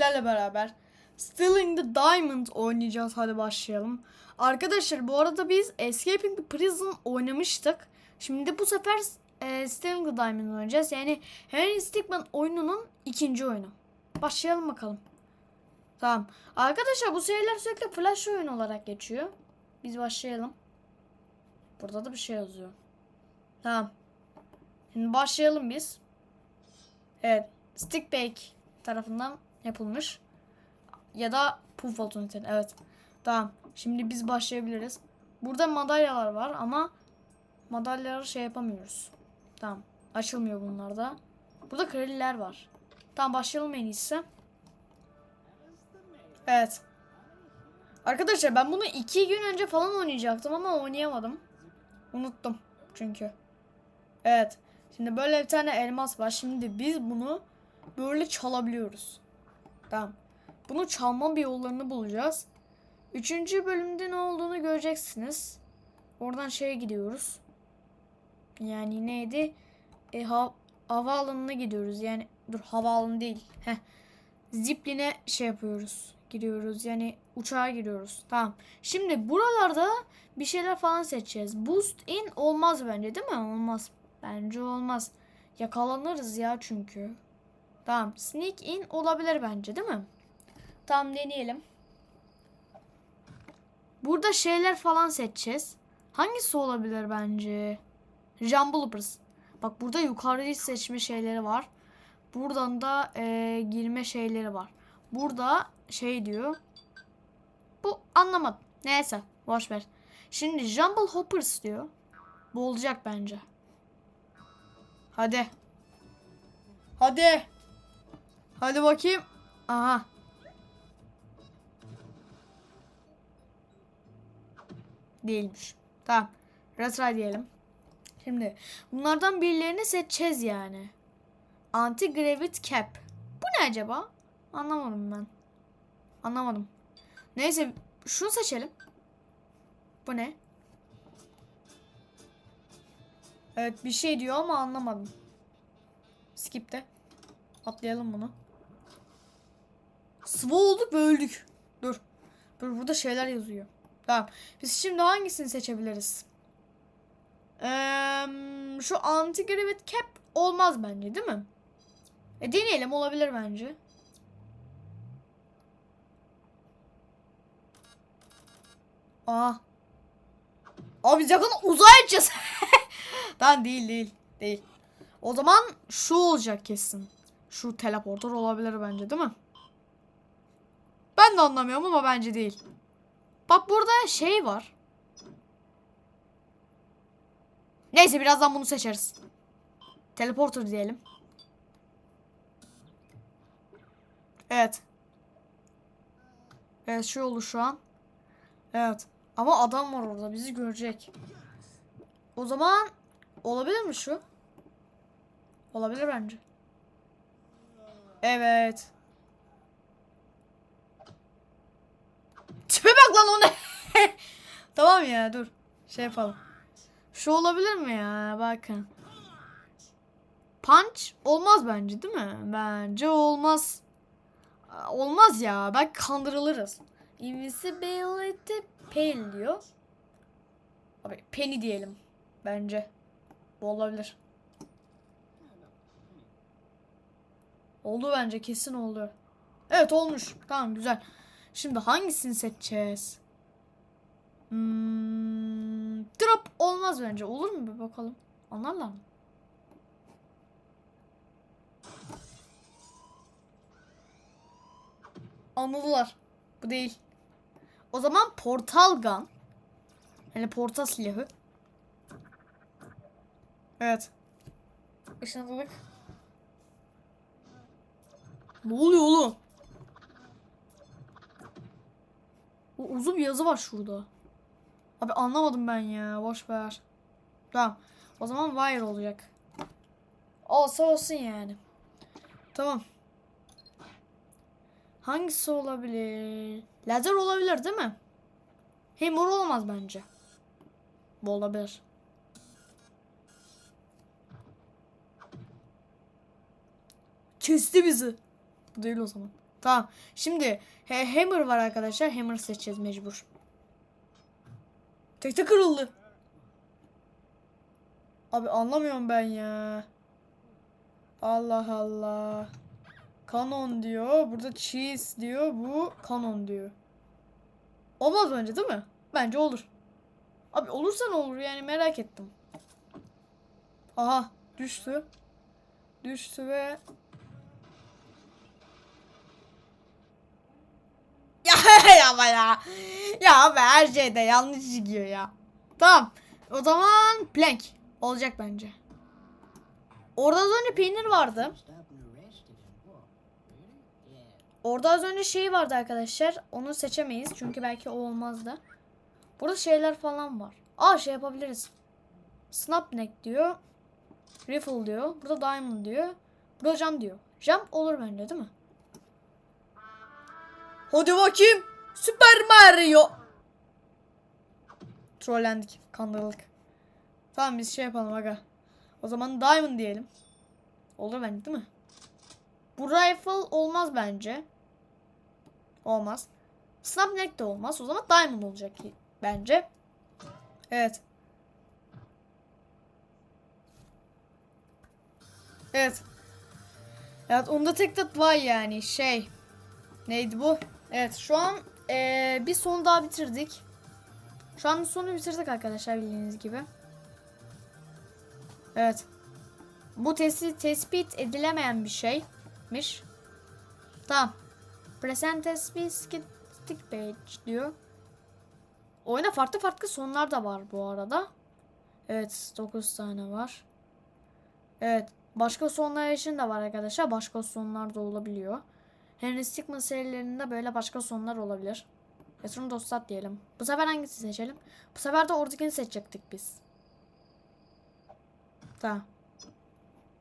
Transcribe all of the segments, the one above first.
sizlerle beraber Stealing the Diamond oynayacağız. Hadi başlayalım. Arkadaşlar bu arada biz Escaping the Prison oynamıştık. Şimdi bu sefer e, Stealing the Diamond oynayacağız. Yani Henry Stickmin oyununun ikinci oyunu. Başlayalım bakalım. Tamam. Arkadaşlar bu seriler sürekli flash oyun olarak geçiyor. Biz başlayalım. Burada da bir şey yazıyor. Tamam. Şimdi başlayalım biz. Evet. Stickbake tarafından yapılmış. Ya da Puff Alternative. Evet. Tamam. Şimdi biz başlayabiliriz. Burada madalyalar var ama madalyaları şey yapamıyoruz. Tamam. Açılmıyor bunlar da. Burada krediler var. Tamam başlayalım en iyisi. Evet. Arkadaşlar ben bunu iki gün önce falan oynayacaktım ama oynayamadım. Unuttum çünkü. Evet. Şimdi böyle bir tane elmas var. Şimdi biz bunu böyle çalabiliyoruz. Tamam. Bunu çalma bir yollarını bulacağız. Üçüncü bölümde ne olduğunu göreceksiniz. Oradan şeye gidiyoruz. Yani neydi? E, ha havaalanına gidiyoruz. Yani dur havaalanı değil. Heh. Zipline şey yapıyoruz. Giriyoruz. Yani uçağa giriyoruz. Tamam. Şimdi buralarda bir şeyler falan seçeceğiz. Boost in olmaz bence değil mi? Olmaz. Bence olmaz. Yakalanırız ya çünkü. Tamam. Sneak in olabilir bence değil mi? Tamam deneyelim. Burada şeyler falan seçeceğiz. Hangisi olabilir bence? Jumblers. Bak burada yukarıyı seçme şeyleri var. Buradan da e, girme şeyleri var. Burada şey diyor. Bu anlamadım. Neyse boş ver. Şimdi Jumble Hoppers diyor. Bu olacak bence. Hadi. Hadi. Hadi bakayım. Aha. Değilmiş. Tamam. Retry diyelim. Şimdi bunlardan birilerini seçeceğiz yani. Anti Gravity Cap. Bu ne acaba? Anlamadım ben. Anlamadım. Neyse şunu seçelim. Bu ne? Evet bir şey diyor ama anlamadım. Skip de. Atlayalım bunu. Sıvı olduk ve öldük. Dur. Dur burada şeyler yazıyor. Tamam. Biz şimdi hangisini seçebiliriz? Ee, şu anti gravity cap olmaz bence değil mi? E deneyelim olabilir bence. Aa. Abi biz yakın uzaya gideceğiz. Tamam değil değil. Değil. O zaman şu olacak kesin. Şu teleporter olabilir bence değil mi? Ben de anlamıyorum ama bence değil. Bak burada şey var. Neyse birazdan bunu seçeriz. Teleporter diyelim. Evet. Evet şu oldu şu an. Evet. Ama adam var orada bizi görecek. O zaman olabilir mi şu? Olabilir bence. Evet. Bak lan o tamam ya dur. Şey yapalım. Şu olabilir mi ya? Bakın. Punch olmaz bence değil mi? Bence olmaz. Olmaz ya. Belki kandırılırız. Invisibility Pale diyor. Abi Penny diyelim. Bence. Bu olabilir. Oldu bence kesin oldu. Evet olmuş. Tamam güzel. Şimdi hangisini seçeceğiz? Hmm, drop olmaz bence. Olur mu bir bakalım. Anlarlar mı? Anladılar. Bu değil. O zaman portal gun. Yani portal silahı. Evet. Işınladık. Ne oluyor oğlum? O uzun bir yazı var şurada. Abi anlamadım ben ya. Boş ver. Tamam. O zaman wire olacak. Olsa olsun yani. Tamam. Hangisi olabilir? Lazer olabilir değil mi? Hey mor olamaz bence. Bu olabilir. Kesti bizi. Bu değil o zaman. Tamam. Şimdi he, Hammer var arkadaşlar. Hammer seçeceğiz mecbur. Tekte kırıldı. Abi anlamıyorum ben ya. Allah Allah. Canon diyor. Burada cheese diyor. Bu canon diyor. Olmaz bence değil mi? Bence olur. Abi olursa ne olur yani merak ettim. Aha düştü. Düştü ve ama ya. Ya abi her şeyde yanlış gidiyor ya. Tamam. O zaman plank olacak bence. Orada az önce peynir vardı. Orada az önce şey vardı arkadaşlar. Onu seçemeyiz çünkü belki o olmazdı. Burada şeyler falan var. Aa şey yapabiliriz. Snapneck diyor. Rifle diyor. Burada diamond diyor. Burada jump diyor. Jump olur bence değil mi? Hadi bakayım. Süper Mario. Trollendik. Kandırıldık. Tamam biz şey yapalım aga. O zaman diamond diyelim. Olur bence değil mi? Bu rifle olmaz bence. Olmaz. Snapneck de olmaz. O zaman diamond olacak bence. Evet. Evet. Evet onda tek tat var yani şey. Neydi bu? Evet şu an eee, bir son daha bitirdik. Şu an sonu bitirdik arkadaşlar bildiğiniz gibi. Evet. Bu testi tespit edilemeyen bir şeymiş. Tamam. Present stick page diyor. Oyuna farklı farklı sonlar da var bu arada. Evet 9 tane var. Evet. Başka sonlar için de var arkadaşlar. Başka sonlar da olabiliyor. Henry Stigma serilerinde böyle başka sonlar olabilir. Return Dostat diyelim. Bu sefer hangisi seçelim? Bu sefer de oradakini seçecektik biz. Tamam.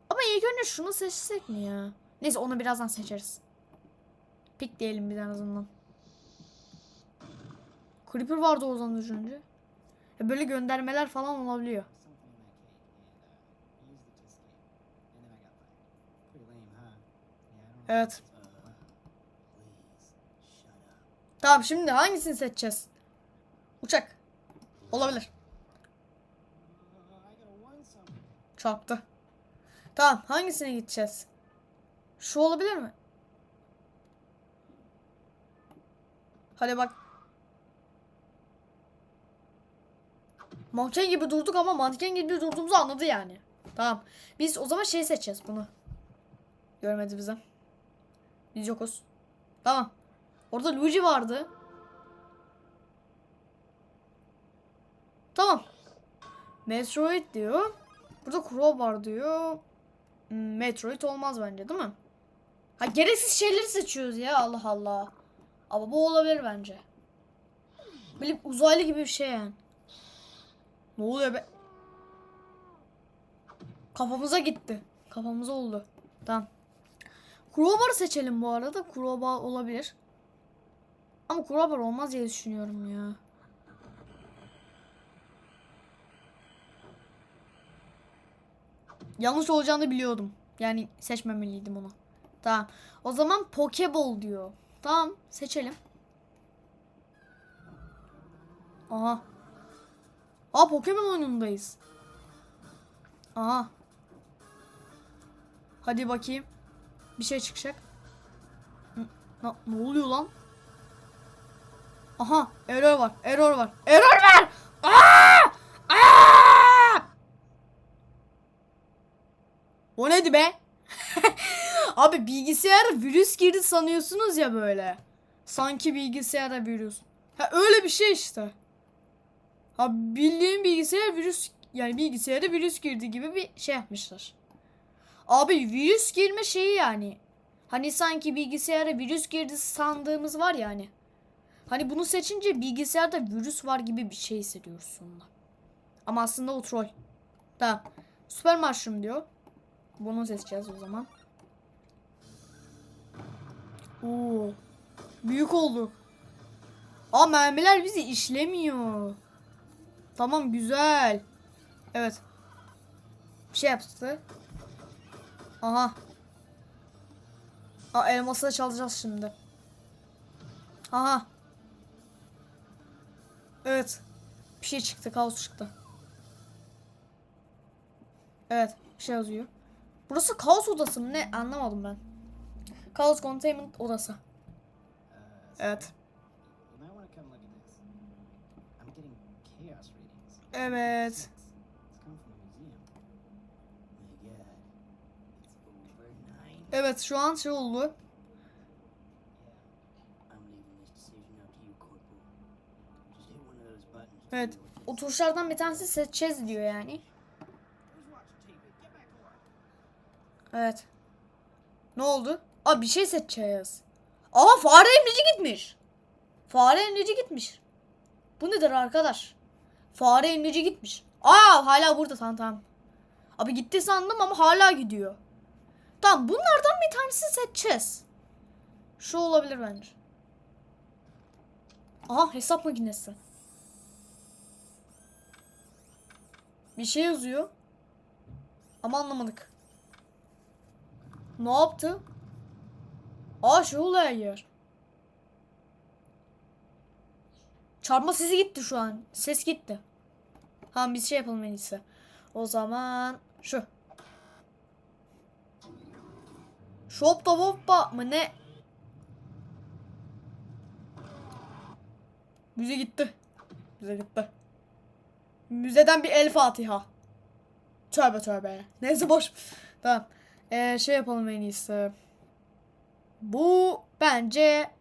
Ama ilk önce şunu seçsek mi ya? Neyse onu birazdan seçeriz. Pik diyelim bir en azından. Creeper vardı o zaman önce. Ya böyle göndermeler falan olabiliyor. Something Tamam şimdi hangisini seçeceğiz? Uçak. Olabilir. Çarptı. Tamam hangisine gideceğiz? Şu olabilir mi? Hadi bak. Manken gibi durduk ama manken gibi durduğumuzu anladı yani. Tamam. Biz o zaman şey seçeceğiz bunu. Görmedi bize. Biz yokuz. Tamam. Orada Luigi vardı. Tamam. Metroid diyor. Burada Crowbar diyor. Hmm, Metroid olmaz bence değil mi? Ha gereksiz şeyleri seçiyoruz ya Allah Allah. Ama bu olabilir bence. Böyle uzaylı gibi bir şey yani. Ne oluyor be? Kafamıza gitti. Kafamıza oldu. Tamam. Crowbar'ı seçelim bu arada. Crowbar olabilir. Ama Crowbar olmaz diye düşünüyorum ya. Yanlış olacağını biliyordum. Yani seçmemeliydim onu. Tamam. O zaman Pokeball diyor. Tamam seçelim. Aha. Aa Pokemon oyunundayız. Aha. Hadi bakayım. Bir şey çıkacak. Ne oluyor lan? Aha error var. Error var. Error var. Aa! Aa! O neydi be? Abi bilgisayara virüs girdi sanıyorsunuz ya böyle. Sanki bilgisayara virüs. Ha öyle bir şey işte. Ha bildiğin bilgisayara virüs yani bilgisayara virüs girdi gibi bir şey yapmışlar. Abi virüs girme şeyi yani. Hani sanki bilgisayara virüs girdi sandığımız var ya hani. Hani bunu seçince bilgisayarda virüs var gibi bir şey hissediyoruz sonunda. Ama aslında o troll. Tamam. Süper Mushroom diyor. Bunu seçeceğiz o zaman. Oo. Büyük olduk. Aa mermiler bizi işlemiyor. Tamam güzel. Evet. Bir şey yaptı. Aha. Aa elması da çalacağız şimdi. Aha. Evet. Bir şey çıktı. Kaos çıktı. Evet. Bir şey yazıyor. Burası kaos odası mı? Ne? Anlamadım ben. Kaos Containment odası. Evet. Evet. Evet şu an şey oldu. Evet. O tuşlardan bir tanesi seçeceğiz diyor yani. Evet. Ne oldu? Aa bir şey seçeceğiz. Aa fare emrici gitmiş. Fare emrici gitmiş. Bu nedir arkadaş? Fare emrici gitmiş. Aa hala burada tamam tamam. Abi gitti sandım ama hala gidiyor. Tamam bunlardan bir tanesi seçeceğiz. Şu olabilir bence. Aha hesap makinesi. Bir şey yazıyor. Ama anlamadık. Ne yaptı? Aa şey oluyor yer. Çarpma sesi gitti şu an. Ses gitti. Tamam biz şey yapalım en iyisi. O zaman şu. Şopta Woppa mı ne? Müze gitti. Müze gitti. Müzeden bir el Fatiha. Tövbe tövbe. Neyse boş. Tamam. Ee, şey yapalım en iyisi. Bu bence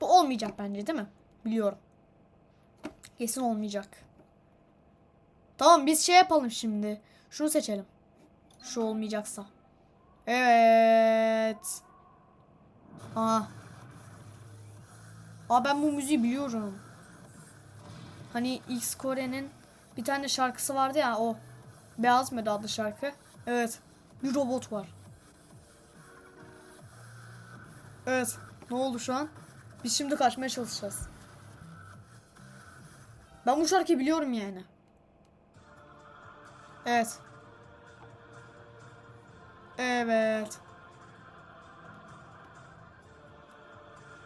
bu olmayacak bence değil mi? Biliyorum. Kesin olmayacak. Tamam biz şey yapalım şimdi. Şunu seçelim. Şu olmayacaksa. Evet. Aa. Aa ben bu müziği biliyorum. Hani X Kore'nin bir tane şarkısı vardı ya o. Beyaz mıydı adlı şarkı? Evet. Bir robot var. Evet. Ne oldu şu an? Biz şimdi kaçmaya çalışacağız. Ben bu şarkıyı biliyorum yani. Evet. Evet.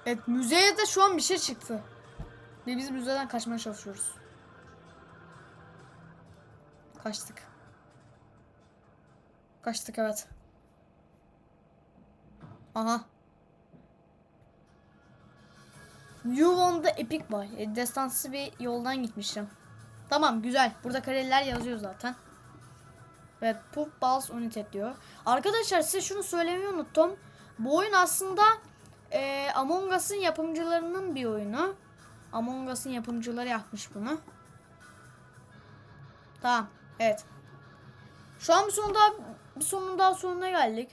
Evet müzeye de şu an bir şey çıktı. Ve biz müzeden kaçmaya çalışıyoruz. Kaçtık. Kaçtık evet. Aha. You won the epic boy. E, destansı bir yoldan gitmiştim. Tamam güzel. Burada kareler yazıyor zaten. Evet Puff Balls United diyor. Arkadaşlar size şunu söylemeyi unuttum. Bu oyun aslında e, Among Us'ın yapımcılarının bir oyunu. Among Us'ın yapımcıları yapmış bunu. Tamam. Evet. Şu an bir sonunda bir sonun daha sonuna geldik.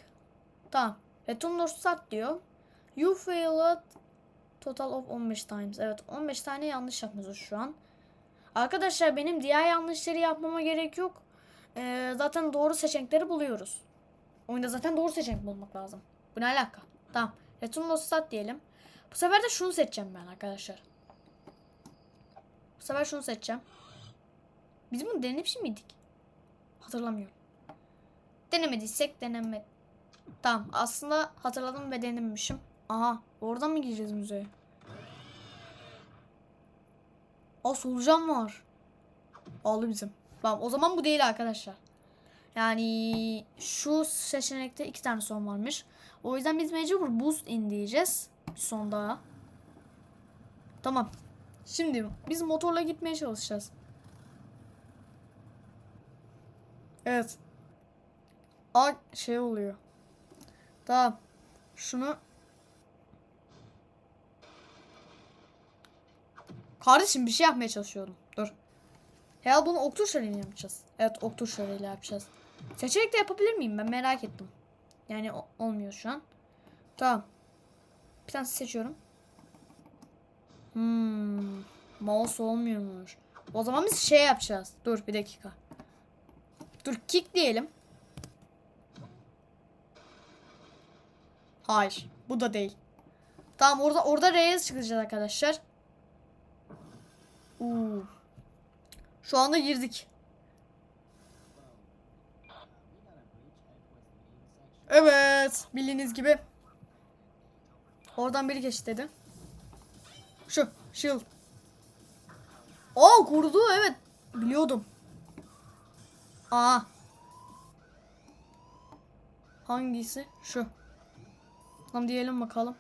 Tamam. Return to start diyor. You failed total of 15 times. Evet 15 tane yanlış yapmışız şu an. Arkadaşlar benim diğer yanlışları yapmama gerek yok. Ee, zaten doğru seçenekleri buluyoruz. Oyunda zaten doğru seçenek bulmak lazım. Bu ne alaka? Tamam. Return to start diyelim. Bu sefer de şunu seçeceğim ben arkadaşlar. Sefer şunu seçeceğim. Biz bunu denemiş miydik? Hatırlamıyorum. Denemediysek deneme. Tamam aslında hatırladım ve denemişim. Aha oradan mı gireceğiz müzeye? Aa solucan var. Aldı bizim. Tamam o zaman bu değil arkadaşlar. Yani şu seçenekte iki tane son varmış. O yüzden biz mecbur boost in diyeceğiz. Bir son daha. Tamam. Şimdi biz motorla gitmeye çalışacağız. Evet. Aa şey oluyor. Tamam. Şunu Kardeşim bir şey yapmaya çalışıyorum. Dur. Ya bunu ok tuşlarıyla yapacağız. Evet ok tuşlarıyla yapacağız. Seçenek de yapabilir miyim? Ben merak ettim. Yani olmuyor şu an. Tamam. Bir tane seçiyorum. Hmm. Mouse olmuyormuş. O zaman biz şey yapacağız. Dur bir dakika. Dur kick diyelim. Hayır. Bu da değil. Tamam orada orada R'ye çıkacağız arkadaşlar. Uuu. Şu anda girdik. Evet. Bildiğiniz gibi Oradan biri geçti dedi. Şu. Shield. Aa kurdu evet. Biliyordum. Aa. Hangisi? Şu. Tamam diyelim bakalım.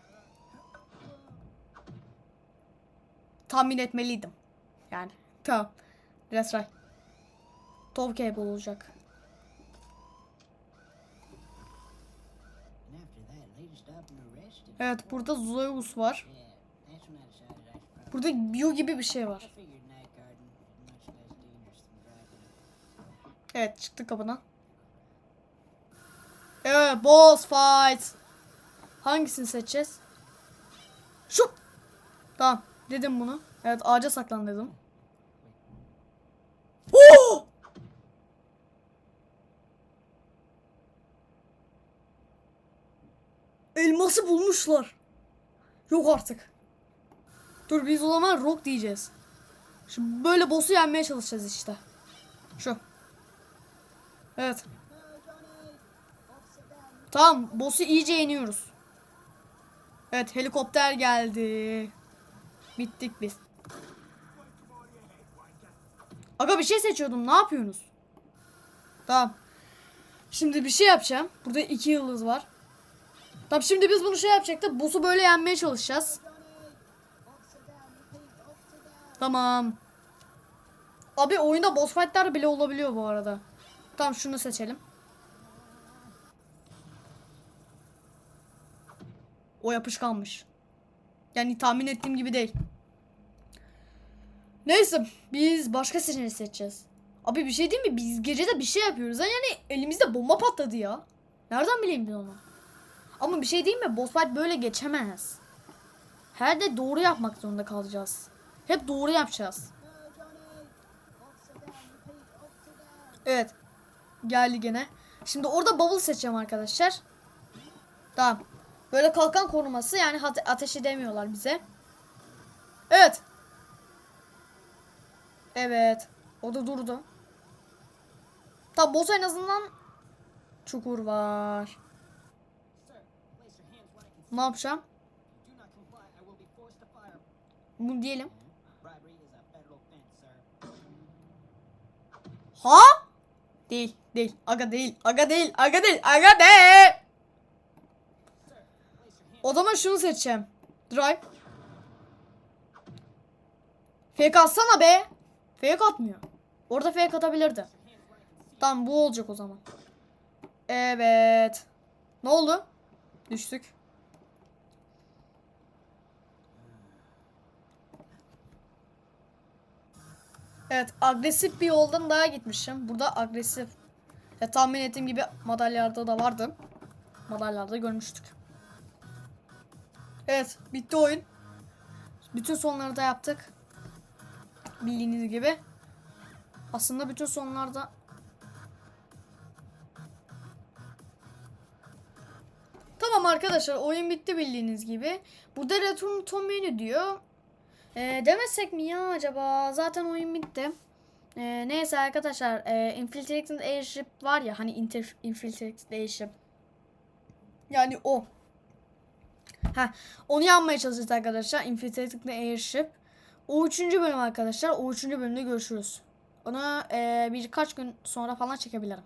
Tahmin etmeliydim. Yani. Tamam. Let's try. Top cable olacak. Evet burada Zeus var. Burada Bio gibi bir şey var. Evet çıktı kapıdan. Evet boss fight. Hangisini seçeceğiz? Şu. Tamam dedim bunu. Evet ağaca saklan dedim. Oo! Elması bulmuşlar. Yok artık. Dur biz o zaman rock diyeceğiz. Şu böyle boss'u yenmeye çalışacağız işte. Şu. Evet. Tamam, boss'u iyice yeniyoruz. Evet, helikopter geldi. Bittik biz. Aga bir şey seçiyordum. Ne yapıyorsunuz? Tamam. Şimdi bir şey yapacağım. Burada iki yıldız var. Tamam şimdi biz bunu şey yapacaktık. Boss'u böyle yenmeye çalışacağız. Tamam. Abi oyunda boss fight'lar bile olabiliyor bu arada. Tamam şunu seçelim. O yapışkanmış. Yani tahmin ettiğim gibi değil. Neyse biz başka seçeneği seçeceğiz. Abi bir şey değil mi? Biz gecede bir şey yapıyoruz. Yani elimizde bomba patladı ya. Nereden bileyim ben onu? Ama bir şey değil mi? Boss fight böyle geçemez. Her de doğru yapmak zorunda kalacağız. Hep doğru yapacağız. Evet. Geldi gene. Şimdi orada bubble seçeceğim arkadaşlar. Tamam. Böyle kalkan koruması yani ateş edemiyorlar bize. Evet. Evet. O da durdu. Tamam boss en azından çukur var. Ne yapacağım? see. Do Ha? Değil, değil. Aga değil, aga değil, aga değil, aga değil. O zaman şunu seçeceğim. Drive. Fake atsana be. Fake atmıyor. Orada fake atabilirdi. Tamam bu olacak o zaman. Evet. Ne oldu? Düştük. Evet agresif bir yoldan daha gitmişim. Burada agresif. Ya, tahmin ettiğim gibi madalyalarda da vardı. Madalyalarda görmüştük. Evet bitti oyun. Bütün sonları da yaptık. Bildiğiniz gibi. Aslında bütün sonlarda Tamam arkadaşlar oyun bitti bildiğiniz gibi. Burada Return to Menu diyor. Ee, demesek mi ya acaba? Zaten oyun bitti. Ee, neyse arkadaşlar e, Infiltrated Airship var ya hani inter, Infiltrated Airship. Yani o. Ha, onu yapmaya çalışacağız arkadaşlar. Infiltrated Airship. O üçüncü bölüm arkadaşlar. O üçüncü bölümde görüşürüz. Onu e, birkaç gün sonra falan çekebilirim.